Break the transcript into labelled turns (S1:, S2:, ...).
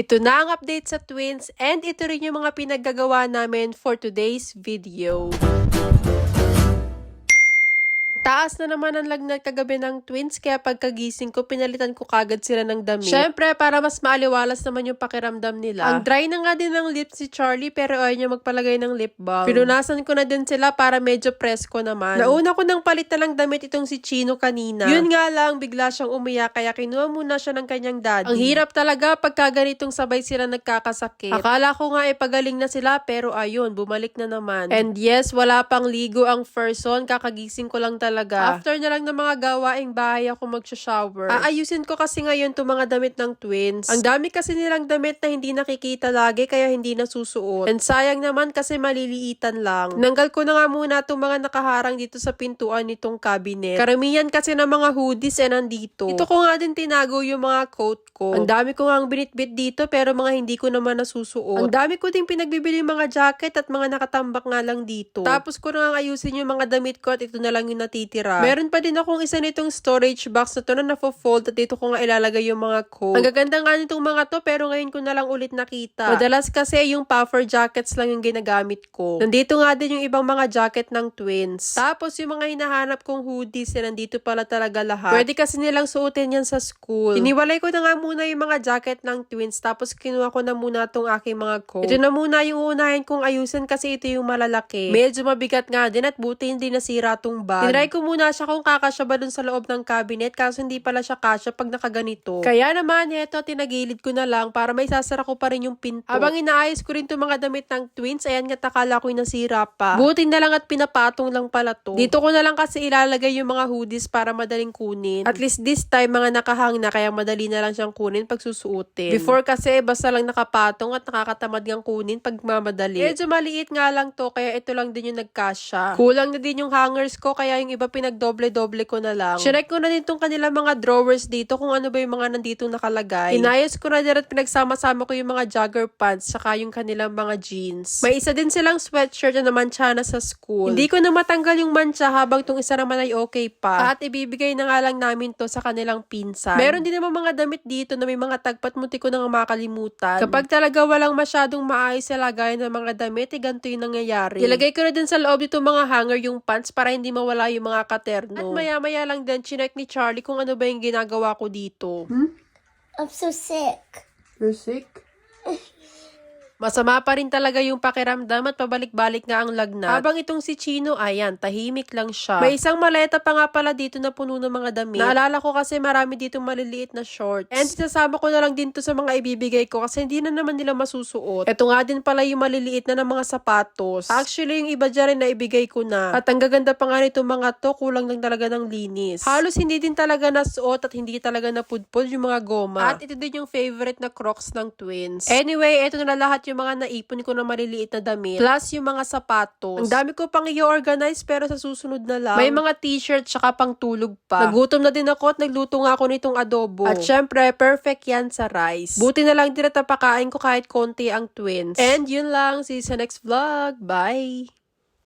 S1: Ito na ang update sa twins and ito rin yung mga pinaggagawa namin for today's video. Taas na naman ang lagnat kagabi ng twins kaya pagkagising ko, pinalitan ko kagad sila ng damit. Syempre, para mas maaliwalas naman yung pakiramdam nila. Ang dry na nga din ng lips si Charlie pero ayaw niya magpalagay ng lip balm. Pinunasan ko na din sila para medyo presko naman. Nauna ko nang palitan ng damit itong si Chino kanina. Yun nga lang, bigla siyang umiyak kaya kinuha muna siya ng kanyang daddy. Ang hirap talaga pagka ganitong sabay sila nagkakasakit. Akala ko nga ipagaling na sila pero ayun, bumalik na naman. And yes, wala pang ligo ang first son. Kakagising ko lang talaga. After na lang ng mga gawaing bahay ako mag-shower. Aayusin ko kasi ngayon itong mga damit ng twins. Ang dami kasi nilang damit na hindi nakikita lagi kaya hindi nasusuot. And sayang naman kasi maliliitan lang. Nanggal ko na nga muna itong mga nakaharang dito sa pintuan nitong cabinet. Karamihan kasi ng mga hoodies eh nandito. Ito ko nga din tinago yung mga coat ko. Ang dami ko nga ang binitbit dito pero mga hindi ko naman nasusuot. Ang dami ko din pinagbibili mga jacket at mga nakatambak nga lang dito. Tapos ko na nga ayusin yung mga damit ko at ito na lang yung natitira. Meron pa din akong isa nitong storage box na to na nafo-fold at dito ko nga ilalagay yung mga coat. Ang gaganda nga nitong mga to pero ngayon ko na lang ulit nakita. Madalas kasi yung puffer jackets lang yung ginagamit ko. Nandito nga din yung ibang mga jacket ng twins. Tapos yung mga hinahanap kong hoodies na nandito pala talaga lahat. Pwede kasi nilang suotin yan sa school. Iniwalay ko na nga muna yung mga jacket ng twins tapos kinuha ko na muna tong aking mga coat. Ito na muna yung unahin kong ayusin kasi ito yung malalaki. Medyo mabigat nga din at buti hindi nasira tong bag. Tinry ko muna siya kung kakasya ba dun sa loob ng cabinet kaso hindi pala siya kasya pag nakaganito. Kaya naman, heto, tinagilid ko na lang para may sasara ko pa rin yung pinto. Habang inaayos ko rin itong mga damit ng twins, ayan nga takala ko'y nasira pa. Buti na lang at pinapatong lang pala to. Dito ko na lang kasi ilalagay yung mga hoodies para madaling kunin. At least this time, mga nakahang na kaya madali na lang siyang kunin pag susuotin. Before kasi, basta lang nakapatong at nakakatamad ngang kunin pag mamadali. Medyo maliit nga lang to, kaya ito lang din yung nagkasya. Kulang na din yung hangers ko, kaya yung iba pinagdoble-doble ko na lang. Shinek ko na din tong kanila mga drawers dito kung ano ba yung mga nandito nakalagay. Inayos ko na din at pinagsama-sama ko yung mga jogger pants saka yung kanilang mga jeans. May isa din silang sweatshirt na namantsa na sa school. Hindi ko na matanggal yung mantsa habang tong isa naman ay okay pa. At ibibigay na nga lang namin to sa kanilang pinsan. Meron din naman mga damit dito na may mga tagpat muti ko nang makalimutan. Kapag talaga walang masyadong maayos sa lagayan ng mga damit, eh ganito yung nangyayari. Ilagay ko na din sa loob dito mga hanger yung pants para hindi mawala yung mga katerno. At maya-maya lang din, chinek ni Charlie kung ano ba yung ginagawa ko dito.
S2: I'm so sick.
S1: You're sick? Masama pa rin talaga yung pakiramdam at pabalik-balik nga ang lagnat. Habang itong si Chino, ayan, tahimik lang siya. May isang maleta pa nga pala dito na puno ng mga damit. Naalala ko kasi marami dito maliliit na shorts. And sasama ko na lang din to sa mga ibibigay ko kasi hindi na naman nila masusuot. Ito nga din pala yung maliliit na ng mga sapatos. Actually, yung iba dyan rin na ibigay ko na. At ang gaganda pa nga nito mga to, kulang lang talaga ng linis. Halos hindi din talaga nasuot at hindi talaga napudpod yung mga goma. At ito din yung favorite na crocs ng twins. Anyway, ito na lahat yung mga naipon ko na maliliit na damit. Plus yung mga sapatos. Ang dami ko pang i-organize pero sa susunod na lang. May mga t-shirt tsaka pang tulog pa. Nagutom na din ako at nagluto nga ako nitong adobo. At syempre, perfect yan sa rice. Buti na lang din at napakain ko kahit konti ang twins. And yun lang. See you sa next vlog. Bye!